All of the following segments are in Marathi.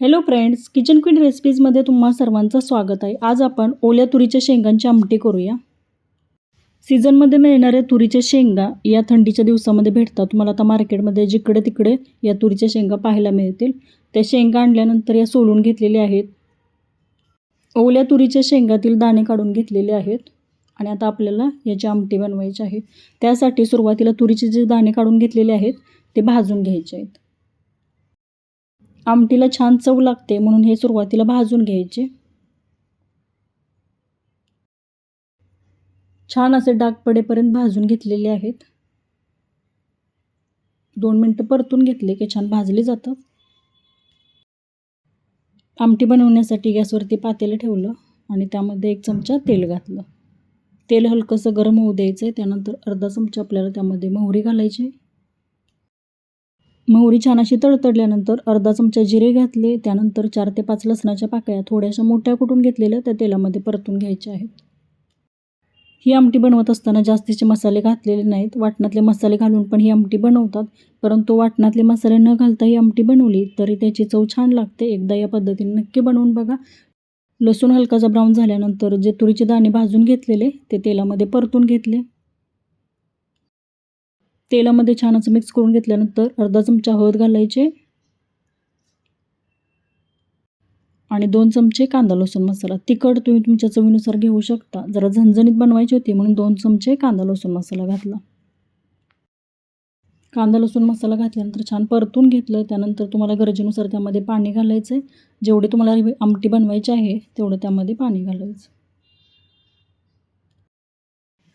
हॅलो फ्रेंड्स किचन क्वीन रेसिपीजमध्ये तुम्हा सर्वांचं स्वागत आहे. आज आपण ओल्या तुरीच्या शेंगांची आमटी करूया. सीझनमध्ये मिळणाऱ्या तुरीच्या शेंगा या थंडीच्या दिवसामध्ये भेटतात. तुम्हाला आता मार्केटमध्ये जिकडे तिकडे या तुरीच्या शेंगा पाहायला मिळतील. त्या शेंगा आणल्यानंतर या सोलून घेतलेल्या आहेत. ओल्या तुरीच्या शेंगातील दाणे काढून घेतलेले आहेत. आणि आता आपल्याला याची आमटी बनवायची आहे. त्यासाठी सुरुवातीला तुरीचे जे दाणे काढून घेतलेले आहेत ते भाजून घ्यायचे आहेत. आमटीला छान चव लागते म्हणून हे सुरुवातीला भाजून घ्यायचे. छान असे डाग पडेपर्यंत भाजून घेतलेले आहेत. दोन मिनटं परतून घेतले की छान भाजले जातात आमटी बनवण्यासाठी गॅसवरती पातेलं ठेवलं आणि त्यामध्ये एक चमचा तेल घातलं. तेल हलकंसं गरम होऊ द्यायचं आहे त्यानंतर अर्धा चमचा आपल्याला त्यामध्ये मोहरी घालायची मोहरी छान अशी तडतडल्यानंतर अर्धा चमचा जिरे घातले त्यानंतर चार ते पाच लसणाच्या पाकळ्या थोड्याशा मोठ्या कुटून घेतलेल्या त्या तेलामध्ये परतून घ्यायच्या आहेत. ही आमटी बनवत असताना जास्तीचे मसाले घातलेले नाहीत. वाटणातले मसाले घालून पण ही आमटी बनवतात. परंतु वाटणातले मसाले न घालता ही आमटी बनवली तरी त्याची चव छान लागते. एकदा या पद्धतीने नक्की बनवून बघा. लसूण हलकाचा ब्राऊन झाल्यानंतर जे तुरीचे दाणे भाजून घेतलेले ते तेलामध्ये परतून घेतले. तेलामध्ये छान असं मिक्स करून घेतल्यानंतर अर्धा चमचा हळद घालायचे. आणि दोन चमचे कांदा लसूण मसाला. तिखट तुम्ही तुमच्या चवीनुसार घेऊ शकता. जरा झणझणीत बनवायची होती म्हणून दोन चमचे कांदा लसूण मसाला घातला. कांदा लसूण मसाला घातल्यानंतर छान परतून घेतलं. त्यानंतर तुम्हाला गरजेनुसार त्यामध्ये पाणी घालायचं आहे जेवढे तुम्हाला आमटी बनवायची आहे तेवढं त्यामध्ये पाणी घालायचं.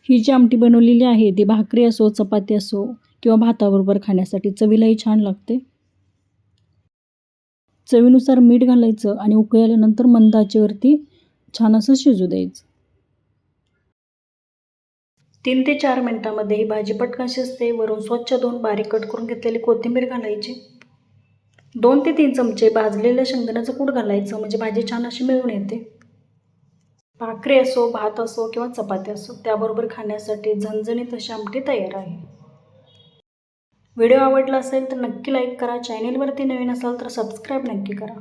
ही जी आमटी बनवलेली आहे ती भाकरी असो चपाती असो किंवा भाताबरोबर खाण्यासाठी चवीलाही छान लागते. चवीनुसार मीठ घालायचं आणि उकळल्यानंतर मंद आचेवरती छान असं शिजू द्यायचं. तीन ते चार मिनटामध्ये ही भाजी पटकन शिजते. वरून स्वच्छ धुवून बारीक कट करून घेतलेली कोथिंबीर घालायची. दोन ते तीन चमचे भाजलेल्या शेंगदाण्याचं कूट घालायचं म्हणजे भाजी छान अशी मिळून येते. भाकरी असो भात असो किंवा चपाती असो त्याबरोबर खाण्यासाठी झणझणीत अशी आमटी तयार आहे. व्हिडिओ आवडला असेल तर नक्की लाईक करा. चॅनेलवरती नवीन असाल तर सबस्क्राईब नक्की करा.